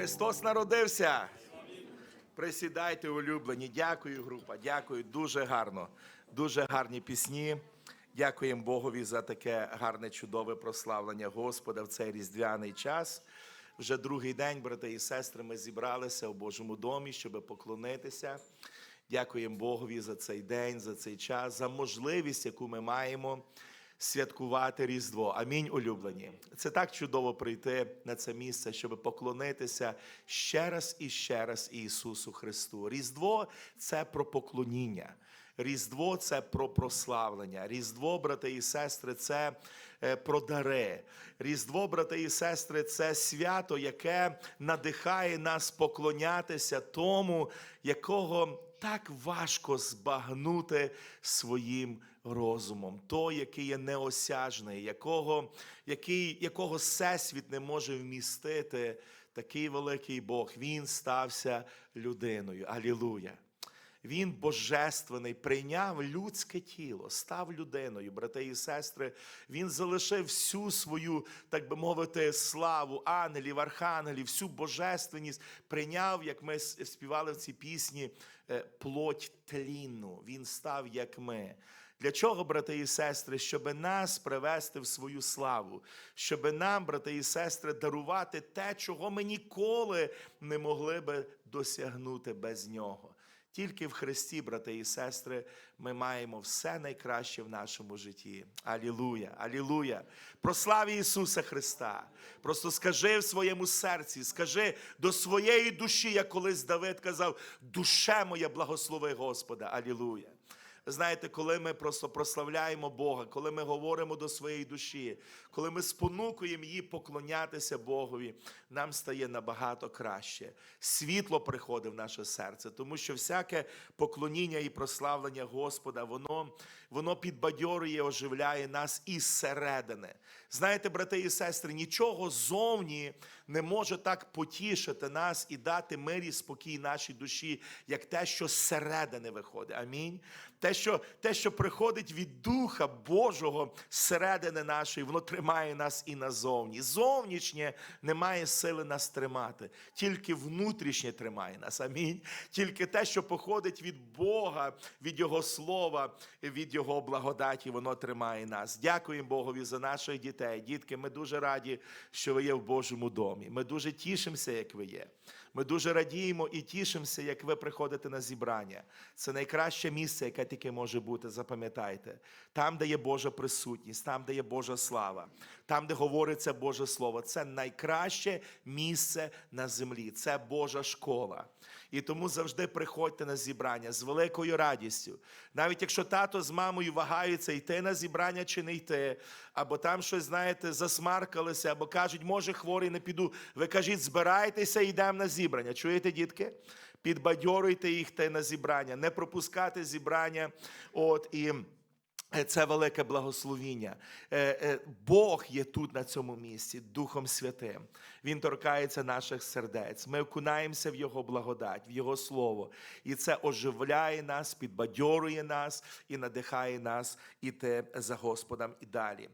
Христос народився. Присідайте, улюблені. Дякую, група. Дякую. Дуже гарно. Дуже гарні пісні. Дякуємо Богові за таке гарне, чудове прославлення Господа в цей різдвяний час. Вже другий день, брати і сестри, ми зібралися у Божому домі, щоб поклонитися. Дякуємо Богові за цей день, за цей час, за можливість, яку ми маємо святкувати Різдво. Амінь, улюблені. Це так чудово прийти на це місце, щоб поклонитися ще раз і ще раз Ісусу Христу. Різдво це про поклоніння. Різдво це про прославлення. Різдво, брати і сестри, це е, про дари. Різдво, брати і сестри, це свято, яке надихає нас поклонятися тому, якого так важко збагнути своїм розумом, той, який є неосяжний, якого, який, якого всесвіт не може вмістити. Такий великий Бог, Він стався людиною. Алілуя! Він божественний, прийняв людське тіло, став людиною, брати і сестри. Він залишив всю свою, так би мовити, славу ангелів, архангелів, всю божественність, прийняв, як ми співали в цій пісні, е, плоть тлінну. Він став як ми. Для чого, брати і сестри, щоб нас привести в свою славу, щоб нам, брати і сестри, дарувати те, чого ми ніколи не могли би досягнути без нього. Тільки в Христі, брати і сестри, ми маємо все найкраще в нашому житті. Алілуя, алілуя. Прослав Ісуса Христа. Просто скажи в своєму серці, скажи до своєї душі, як колись Давид казав, душе моя, благослови Господа. Алілуя. Знаєте, коли ми просто прославляємо Бога, коли ми говоримо до своєї душі, коли ми спонукуємо її поклонятися Богові, нам стає набагато краще. Світло приходить в наше серце, тому що всяке поклоніння і прославлення Господа, воно, воно підбадьорює, оживляє нас із середини. Знаєте, брати і сестри, нічого зовні не може так потішити нас і дати мир і спокій нашій душі, як те, що зсередини виходить. Амінь. Те, що, те, що приходить від Духа Божого зсередини нашої, воно тримає нас і назовні. Зовнішнє не має сили нас тримати, тільки внутрішнє тримає нас. Амінь. Тільки те, що походить від Бога, від Його слова, від Його благодаті, воно тримає нас. Дякуємо Богові за наших дітей. Дітки, ми дуже раді, що ви є в Божому домі. Ми дуже тішимося, як ви є. Ми дуже радіємо і тішимося, як ви приходите на зібрання. Це найкраще місце, яке тільки може бути. Запам'ятайте, там, де є Божа присутність, там, де є Божа слава, там, де говориться Боже Слово. Це найкраще місце на землі. Це Божа школа. І тому завжди приходьте на зібрання з великою радістю. Навіть якщо тато з мамою вагаються йти на зібрання чи не йти, або там щось, знаєте, засмаркалися, або кажуть, може, хворий не піду. Ви кажіть, збирайтеся йдемо на зібрання. Чуєте, дітки? Підбадьоруйте їх йти на зібрання, не пропускати зібрання. От і. Е, Це велике благословіння. Е, е, Бог є тут на цьому місці, Духом Святим. Він торкається наших сердець. Ми окунаємося в Його благодать, в Його Слово. І це оживляє нас, підбадьорує нас і надихає нас іти за Господом і далі.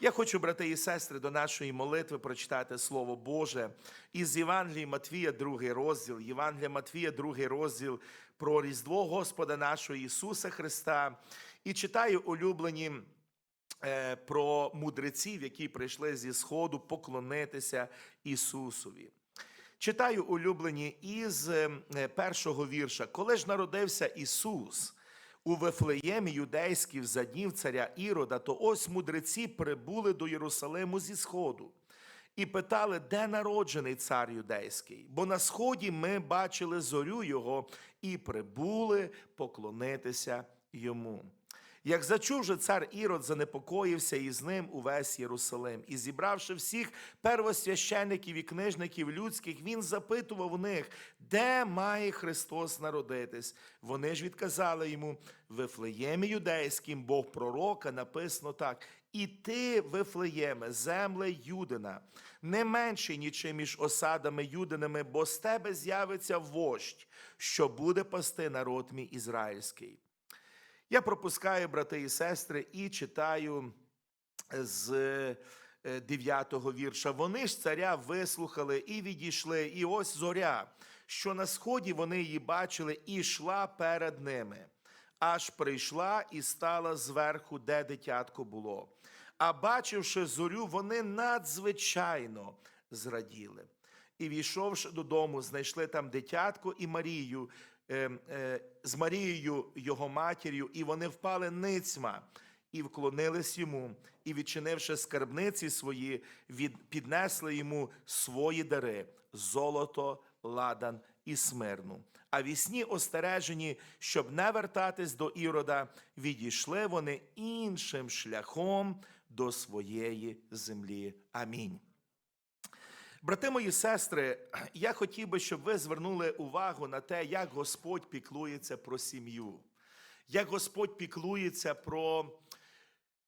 Я хочу, брати і сестри, до нашої молитви прочитати Слово Боже із Євангелії Матвія, другий розділ. Євангелія Матвія, другий розділ про Різдво Господа нашого Ісуса Христа. І читаю улюблені е, про мудреців, які прийшли зі Сходу поклонитися Ісусові. Читаю улюблені із е, першого вірша. Коли ж народився Ісус у Вифлеємі юдейській за днів царя Ірода, то ось мудреці прибули до Єрусалиму зі Сходу. І питали, де народжений цар юдейський? Бо на сході ми бачили зорю його і прибули поклонитися йому. Як зачув же цар Ірод, занепокоївся і з ним увесь Єрусалим. І зібравши всіх первосвящеників і книжників людських, він запитував у них, де має Христос народитись. Вони ж відказали йому, в Вифлеємі юдейським, Бог пророка, написано так. І ти, Вифлеєме, земле Юдина, не менше нічим між осадами Юдинами, бо з тебе з'явиться вождь, що буде пасти народ мій ізраїльський. Я пропускаю, брати і сестри, і читаю з 9 вірша. Вони ж царя вислухали і відійшли, і ось зоря, що на сході вони її бачили, і йшла перед ними, аж прийшла і стала зверху, де дитятко було. А бачивши зорю, вони надзвичайно зраділи. І війшовши додому, знайшли там дитятко і Марію е, е, з Марією, його матір'ю, і вони впали ницьма і вклонились йому, і, відчинивши скарбниці свої, від, піднесли йому свої дари золото, ладан і смирну. А вісні остережені, щоб не вертатись до Ірода, відійшли вони іншим шляхом до своєї землі. Амінь. Брати мої сестри, я хотів би, щоб ви звернули увагу на те, як Господь піклується про сім'ю, як Господь піклується про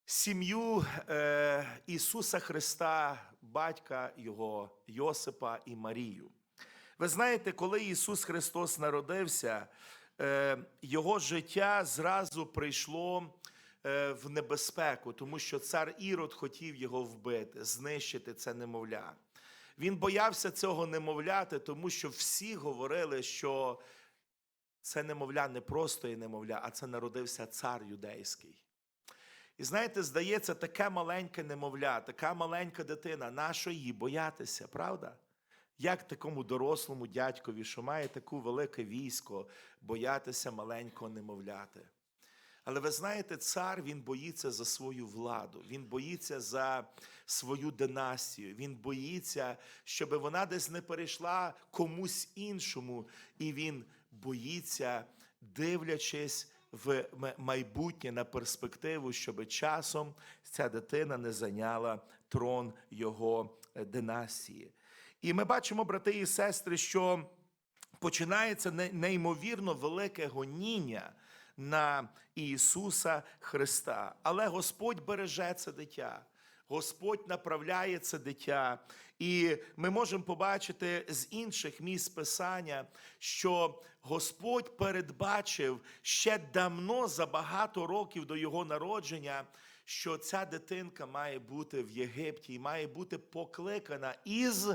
сім'ю е, Ісуса Христа, батька Його Йосипа і Марію. Ви знаєте, коли Ісус Христос народився, е, Його життя зразу прийшло е, в небезпеку, тому що цар Ірод хотів його вбити, знищити це немовля. Він боявся цього немовляти, тому що всі говорили, що це немовля не просто є немовля, а це народився цар юдейський. І знаєте, здається, таке маленьке немовля, така маленька дитина, нащо її боятися, правда? Як такому дорослому дядькові, що має таку велике військо, боятися маленького немовляти? Але ви знаєте, цар він боїться за свою владу, він боїться за свою династію, він боїться, щоб вона десь не перейшла комусь іншому, і він боїться, дивлячись в майбутнє на перспективу, щоб часом ця дитина не зайняла трон його е, династії. І ми бачимо, брати і сестри, що починається неймовірно велике гоніння на Ісуса Христа. Але Господь береже це дитя. Господь направляє це дитя, і ми можемо побачити з інших місць Писання, що Господь передбачив ще давно за багато років до його народження, що ця дитинка має бути в Єгипті і має бути покликана із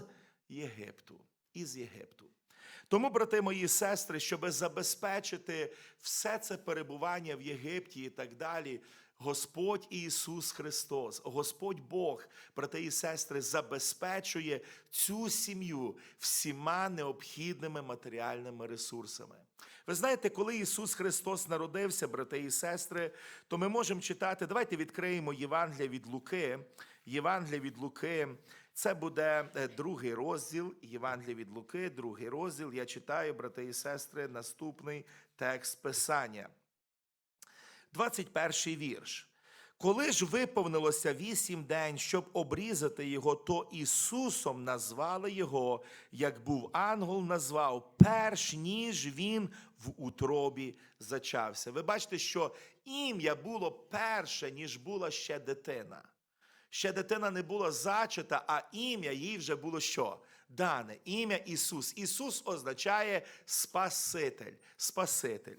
Єгипту. Із Єгипту. Тому, брати мої сестри, щоб забезпечити все це перебування в Єгипті і так далі, Господь Ісус Христос, Господь Бог, брати і сестри, забезпечує цю сім'ю всіма необхідними матеріальними ресурсами. Ви знаєте, коли Ісус Христос народився, брати і сестри, то ми можемо читати. Давайте відкриємо Євангелія від Луки. Євангелія від Луки. Це буде е, другий розділ Євангелія від Луки, другий розділ. Я читаю, брати і сестри, наступний текст Писання. 21 вірш. Коли ж виповнилося вісім день, щоб обрізати його, то Ісусом назвали його, як був ангел, назвав, перш ніж він в утробі зачався. Ви бачите, що ім'я було перше, ніж була ще дитина. Ще дитина не була зачата, а ім'я їй вже було що? Дане ім'я Ісус. Ісус означає Спаситель. Спаситель.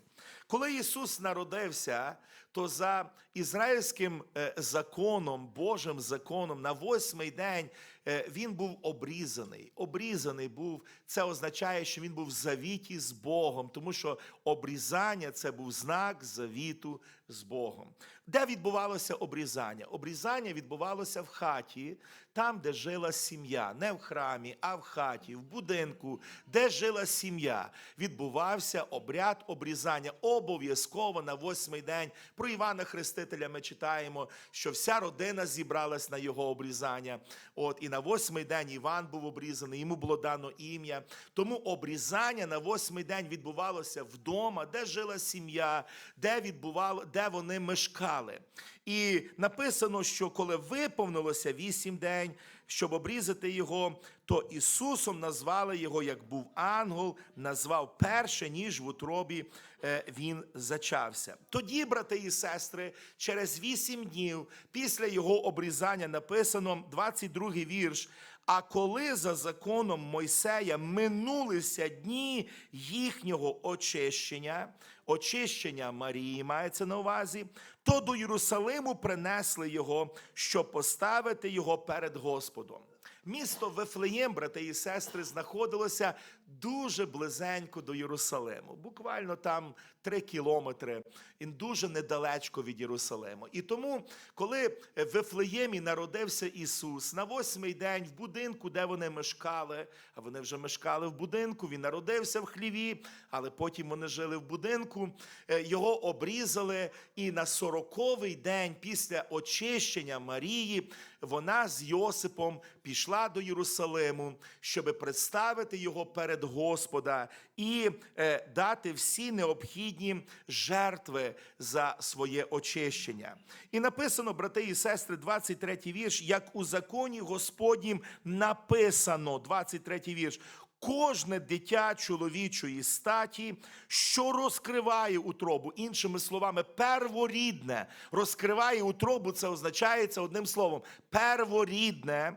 Коли Ісус народився, то за ізраїльським е, законом, Божим законом, на восьмий день е, він був обрізаний. Обрізаний був. Це означає, що він був в завіті з Богом, тому що обрізання це був знак завіту з Богом. Де відбувалося обрізання? Обрізання відбувалося в хаті, там, де жила сім'я, не в храмі, а в хаті, в будинку, де жила сім'я. Відбувався обряд обрізання. Обов'язково на восьмий день. Про Івана Хрестителя ми читаємо, що вся родина зібралась на його обрізання. От і на восьмий день Іван був обрізаний, йому було дано ім'я. Тому обрізання на восьмий день відбувалося вдома, де жила сім'я, де відбувало, де вони мешкали. І написано, що коли виповнилося вісім день, щоб обрізати його, то Ісусом назвали його, як був ангел, назвав перше, ніж в утробі е, він зачався. Тоді, брати і сестри, через вісім днів після його обрізання написано 22 вірш. А коли за законом Мойсея минулися дні їхнього очищення, очищення Марії мається на увазі, то до Єрусалиму принесли його, щоб поставити його перед Господом. Місто Вифлеєм, брати і сестри, знаходилося дуже близенько до Єрусалиму. Буквально там три кілометри, і дуже недалечко від Єрусалиму. І тому, коли в Вифлеємі народився Ісус на восьмий день в будинку, де вони мешкали, а вони вже мешкали в будинку, він народився в хліві, але потім вони жили в будинку, е, його обрізали, і на сороковий день після очищення Марії вона з Йосипом пішла до Єрусалиму, щоб представити його перед Господа і е, дати всі необхідні жертви за своє очищення. І написано, брати і сестри, 23 вірш, як у законі Господнім написано, 23 вірш. Кожне дитя чоловічої статі, що розкриває утробу, іншими словами, перворідне розкриває утробу, це означається одним словом, перворідне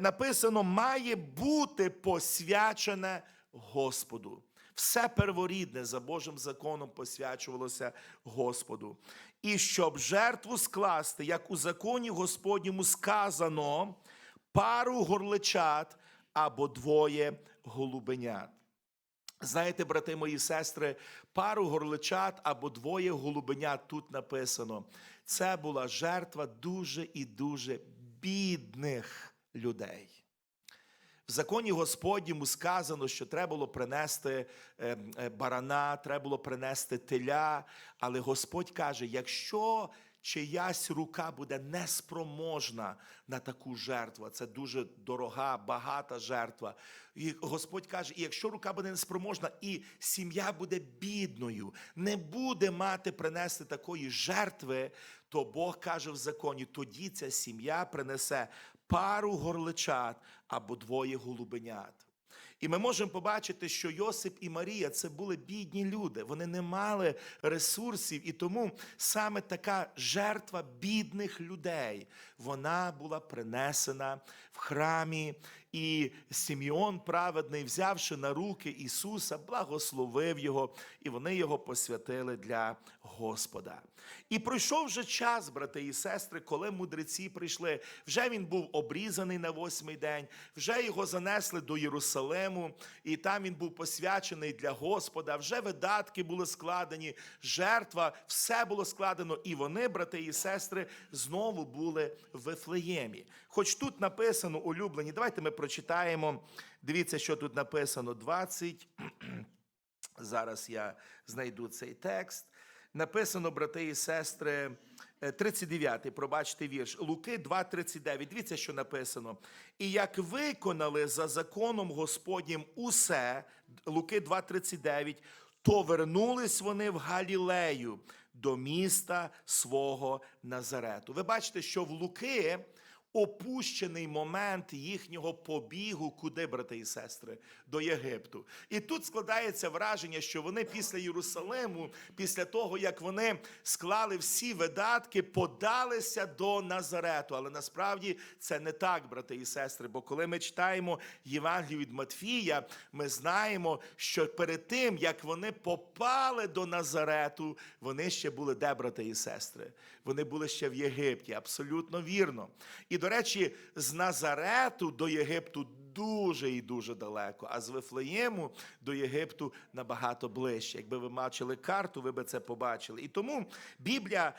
написано, має бути посвячене Господу. Все перворідне за Божим законом посвячувалося Господу. І щоб жертву скласти, як у законі Господньому сказано, пару горличат або двоє голубенят. Знаєте, брати мої сестри, пару горличат або двоє голубенят тут написано. Це була жертва дуже і дуже бідних людей. В законі Господньому сказано, що треба було принести е, е, барана, треба було принести теля. Але Господь каже: якщо чиясь рука буде неспроможна на таку жертву, це дуже дорога, багата жертва. І Господь каже: і якщо рука буде неспроможна, і сім'я буде бідною, не буде мати принести такої жертви, то Бог каже в законі: тоді ця сім'я принесе пару горличат або двоє голубенят. І ми можемо побачити, що Йосип і Марія це були бідні люди. Вони не мали ресурсів, і тому саме така жертва бідних людей вона була принесена в храмі. І Сім'йон праведний, взявши на руки Ісуса, благословив його, і вони його посвятили для Господа. І пройшов вже час, брати і сестри, коли мудреці прийшли. Вже він був обрізаний на восьмий день, вже його занесли до Єрусалиму, і там він був посвячений для Господа. Вже видатки були складені, жертва, все було складено. І вони, брати і сестри, знову були в Вифлеємі. Хоч тут написано улюблені, давайте ми прочитаємо. Дивіться, що тут написано: 20. Зараз я знайду цей текст. Написано, брати і сестри, е, 39-й, пробачте вірш, Луки 2,39. Дивіться, що написано. І як виконали за законом Господнім усе, Луки 2,39, то вернулись вони в Галілею до міста свого Назарету. Ви бачите, що в Луки опущений момент їхнього побігу, куди, брати і сестри, до Єгипту. І тут складається враження, що вони після Єрусалиму, після того, як вони склали всі видатки, подалися до Назарету. Але насправді це не так, брати і сестри. Бо коли ми читаємо Євангелію від Матфія, ми знаємо, що перед тим, як вони попали до Назарету, вони ще були де, брати і сестри? Вони були ще в Єгипті, абсолютно вірно. І, до речі, з Назарету до Єгипту дуже і дуже далеко, а з Вифлеєму до Єгипту набагато ближче. Якби ви бачили карту, ви би це побачили. І тому Біблія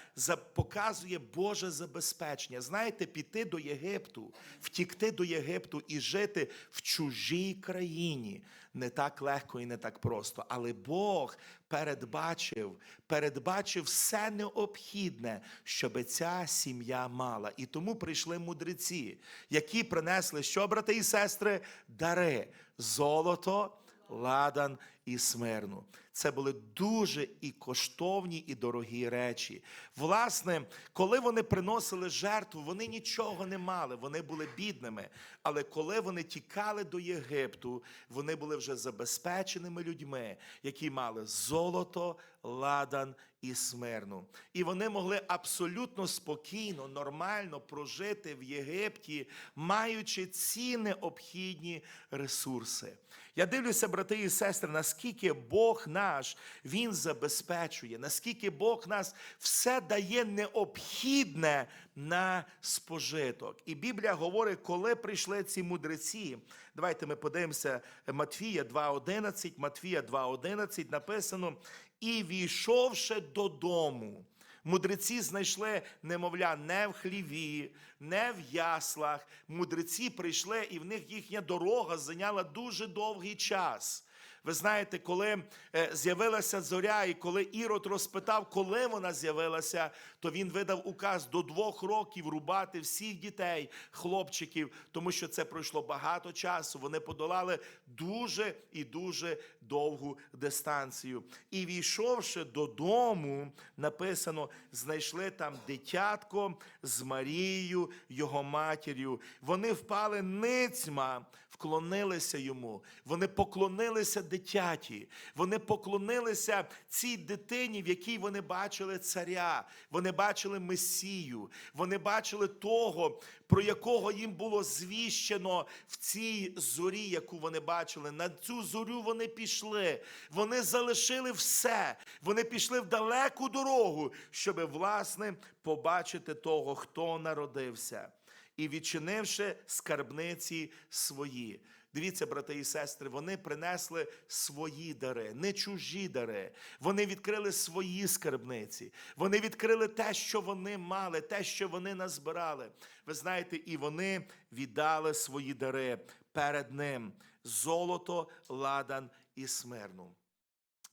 показує Боже забезпечення. Знаєте, піти до Єгипту, втікти до Єгипту і жити в чужій країні не так легко і не так просто. Але Бог передбачив, передбачив все необхідне, щоб ця сім'я мала. І тому прийшли мудреці, які принесли, що, брати і сестри, дари, золото, ладан і Смерну. Це були дуже і коштовні, і дорогі речі. Власне, коли вони приносили жертву, вони нічого не мали, вони були бідними. Але коли вони тікали до Єгипту, вони були вже забезпеченими людьми, які мали золото, ладан і смирну. І вони могли абсолютно спокійно, нормально прожити в Єгипті, маючи ці необхідні ресурси. Я дивлюся, брати і сестри, наскільки Бог наш Він забезпечує, наскільки Бог нас все дає необхідне на спожиток. І Біблія говорить, коли прийшли ці мудреці. Давайте ми подивимося Матфія 2.11, Матфія 2.11 написано, і війшовши додому. Мудреці знайшли немовля не в хліві, не в яслах. Мудреці прийшли, і в них їхня дорога зайняла дуже довгий час. Ви знаєте, коли е, з'явилася зоря, і коли Ірод розпитав, коли вона з'явилася, то він видав указ до двох років рубати всіх дітей, хлопчиків, тому що це пройшло багато часу. Вони подолали дуже і дуже довгу дистанцію. І війшовши додому, написано, знайшли там дитятко з Марією, його матір'ю. Вони впали ницьма, вклонилися йому. Вони поклонилися дитяті. Вони поклонилися цій дитині, в якій вони бачили царя. Вони бачили Месію. Вони бачили того, про якого їм було звіщено в цій зорі, яку вони бачили. На цю зорю вони пішли. Вони залишили все. Вони пішли в далеку дорогу, щоб, власне, побачити того, хто народився. І відчинивши скарбниці свої. Дивіться, брати і сестри, вони принесли свої дари, не чужі дари. Вони відкрили свої скарбниці. Вони відкрили те, що вони мали, те, що вони назбирали. Ви знаєте, і вони віддали свої дари перед ним: золото, ладан і смирну.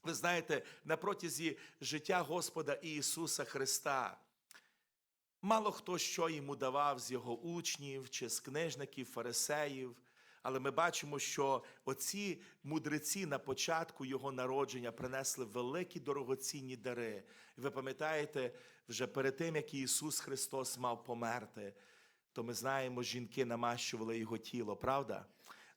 Ви знаєте, на протязі життя Господа Ісуса Христа. Мало хто що йому давав з його учнів чи з книжників, фарисеїв. Але ми бачимо, що оці мудреці на початку його народження принесли великі дорогоцінні дари. І ви пам'ятаєте, вже перед тим, як Ісус Христос мав померти, то ми знаємо, жінки намащували його тіло, правда?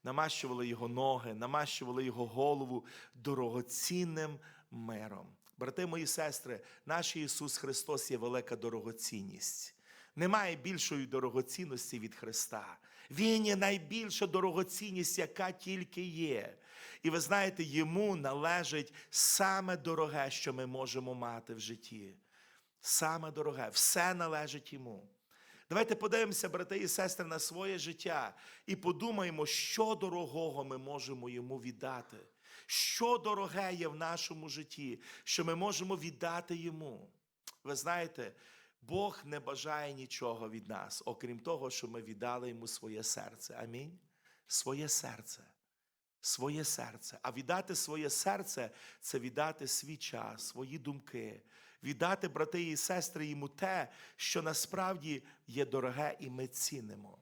Намащували його ноги, намащували його голову дорогоцінним миром. Брати мої сестри, наш Ісус Христос є велика дорогоцінність. Немає більшої дорогоцінності від Христа. Він є найбільша дорогоцінність, яка тільки є. І ви знаєте, йому належить саме дороге, що ми можемо мати в житті. Саме дороге, все належить йому. Давайте подивимося, брати і сестри, на своє життя і подумаємо, що дорогого ми можемо йому віддати. Що дороге є в нашому житті, що ми можемо віддати йому. Ви знаєте, Бог не бажає нічого від нас, окрім того, що ми віддали йому своє серце. Амінь. Своє серце. Своє серце. А віддати своє серце це віддати свій час, свої думки, віддати, брати і сестри, йому те, що насправді є дороге, і ми цінимо.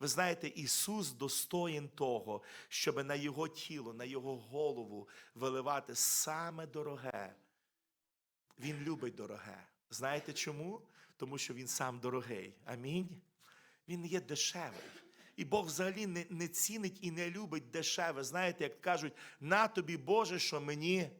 Ви знаєте, Ісус достоїн того, щоб на Його тіло, на Його голову виливати саме дороге. Він любить дороге. Знаєте чому? Тому що Він сам дорогий. Амінь. Він є дешевий. І Бог взагалі не, не цінить і не любить дешеве. Знаєте, як кажуть, на тобі, Боже, що мені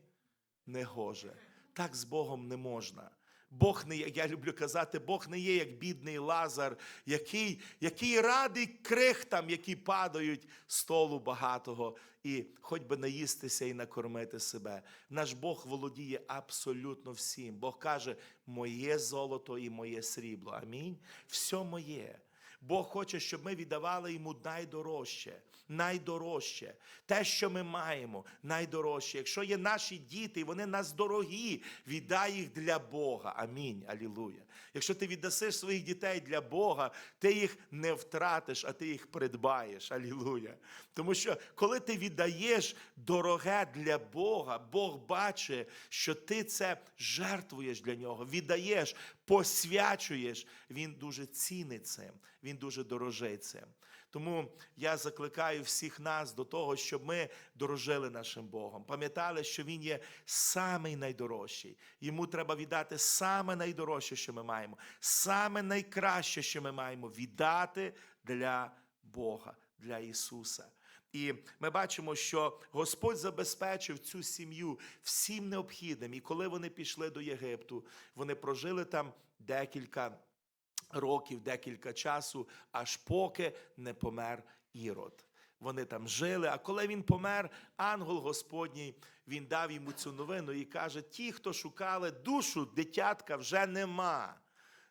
не гоже. Так з Богом не можна. Бог не я люблю казати, Бог не є як бідний лазар, який, який радий крихтам, які падають столу багатого, і хоч би наїстися і накормити себе. Наш Бог володіє абсолютно всім. Бог каже, моє золото і моє срібло. Амінь. Все моє. Бог хоче, щоб ми віддавали йому найдорожче, найдорожче, те, що ми маємо, найдорожче. Якщо є наші діти, вони нас дорогі, віддай їх для Бога. Амінь. Алілуя. Якщо ти віддасиш своїх дітей для Бога, ти їх не втратиш, а ти їх придбаєш. Алілуя. Тому що коли ти віддаєш дороге для Бога, Бог бачить, що ти це жертвуєш для нього, віддаєш, посвячуєш. Він дуже цінить цим, він дуже дорожить цим. Тому я закликаю всіх нас до того, щоб ми дорожили нашим Богом. Пам'ятали, що Він є самий найдорожчий. Йому треба віддати саме найдорожче, що ми маємо, саме найкраще, що ми маємо віддати для Бога, для Ісуса. І ми бачимо, що Господь забезпечив цю сім'ю всім необхідним. І коли вони пішли до Єгипту, вони прожили там декілька років, декілька часу, аж поки не помер Ірод. Вони там жили. А коли він помер, ангел Господній він дав йому цю новину і каже: ті, хто шукали душу, дитятка вже нема.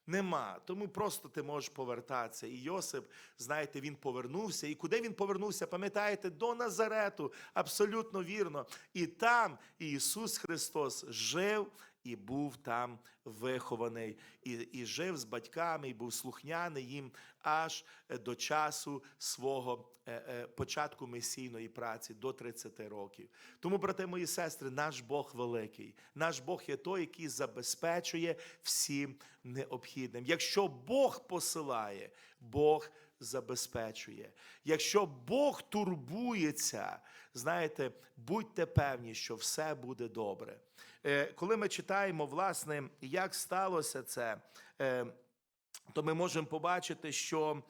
Нема. Тому просто ти можеш повертатися. І Йосип, знаєте, він повернувся. І куди він повернувся? Пам'ятаєте, до Назарету. Абсолютно вірно. І там Ісус Христос жив і був там вихований, і, і жив з батьками, і був слухняний їм аж е, до часу свого е, е, початку месійної праці до 30 років. Тому, брати мої сестри, наш Бог великий. Наш Бог є той, який забезпечує всім необхідним. Якщо Бог посилає, Бог забезпечує. Якщо Бог турбується, знаєте, будьте певні, що все буде добре. Е, Коли ми читаємо, власне, як сталося це, е, то ми можемо побачити, що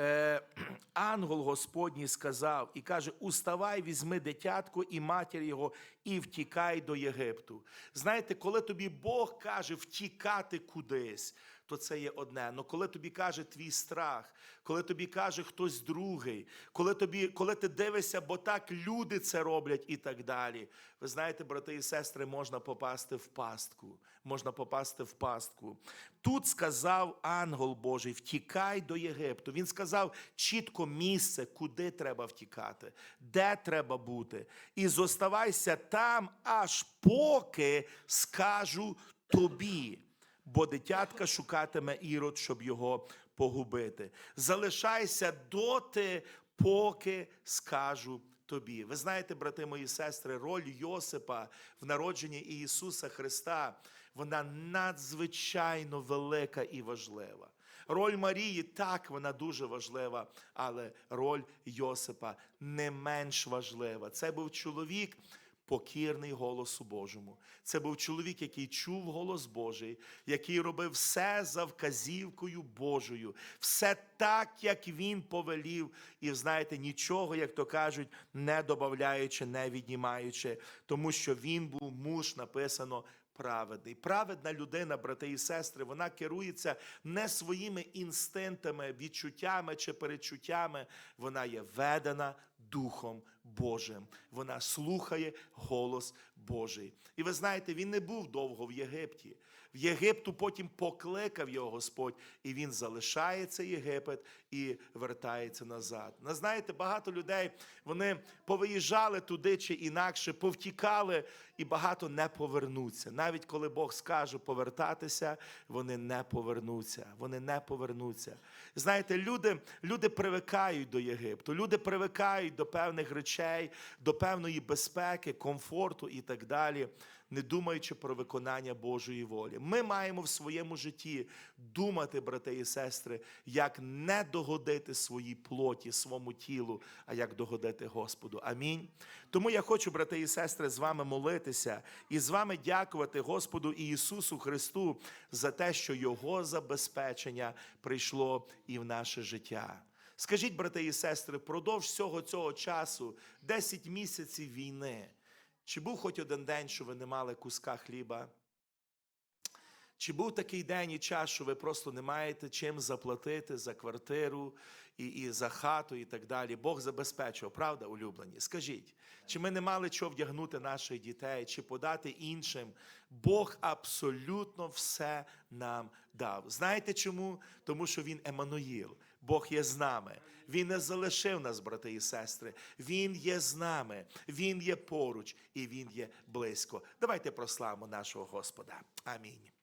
е, ангел Господній сказав і каже: Уставай, візьми дитятко і матір його, і втікай до Єгипту. Знаєте, коли тобі Бог каже втікати кудись, то це є одне. Но коли тобі каже твій страх, коли тобі каже хтось другий, коли тобі, коли ти дивишся, бо так люди це роблять і так далі. Ви знаєте, брати і сестри, можна попасти в пастку. Можна попасти в пастку. Тут сказав ангел Божий: втікай до Єгипту. Він сказав чітко місце, куди треба втікати, де треба бути. І зоставайся там, аж поки скажу тобі. Бо дитятка шукатиме ірод, щоб його погубити. Залишайся доти, поки скажу тобі. Ви знаєте, брати мої сестри, роль Йосипа в народженні Ісуса Христа, вона надзвичайно велика і важлива. Роль Марії так, вона дуже важлива, але роль Йосипа не менш важлива. Це був чоловік. Покірний голосу Божому. Це був чоловік, який чув голос Божий, який робив все за вказівкою Божою, все так, як він повелів, і знаєте, нічого, як то кажуть, не додаючи, не віднімаючи, тому що він був муж, написано. Праведний, праведна людина, брати і сестри, вона керується не своїми інстинктами, відчуттями чи перечуттями. Вона є ведена Духом Божим. Вона слухає голос Божий. І ви знаєте, він не був довго в Єгипті. В Єгипту потім покликав його Господь, і він залишається Єгипет і вертається назад. Ну, знаєте, багато людей вони повиїжджали туди чи інакше, повтікали, і багато не повернуться. Навіть коли Бог скаже повертатися, вони не повернуться. Вони не повернуться. Знаєте, люди, люди привикають до Єгипту, люди привикають до певних речей, до певної безпеки, комфорту і так далі, не думаючи про виконання Божої волі. Ми маємо в своєму житті думати, брати і сестри, як не догодити своїй плоті, своєму тілу, а як догодити Господу. Амінь. Тому я хочу, брати і сестри, з вами молитися і з вами дякувати Господу Ісусу Христу за те, що Його забезпечення прийшло і в наше життя. Скажіть, брати і сестри, впродовж всього цього часу, 10 місяців війни, чи був хоч один день, що ви не мали куска хліба? Чи був такий день і час, що ви просто не маєте чим заплатити за квартиру і, і за хату, і так далі? Бог забезпечував, правда, улюблені? Скажіть, чи ми не мали чого вдягнути наших дітей, чи подати іншим? Бог абсолютно все нам дав. Знаєте чому? Тому що Він Еммануїл. Бог є з нами. Він не залишив нас, брати і сестри. Він є з нами, Він є поруч і Він є близько. Давайте прославимо нашого Господа. Амінь.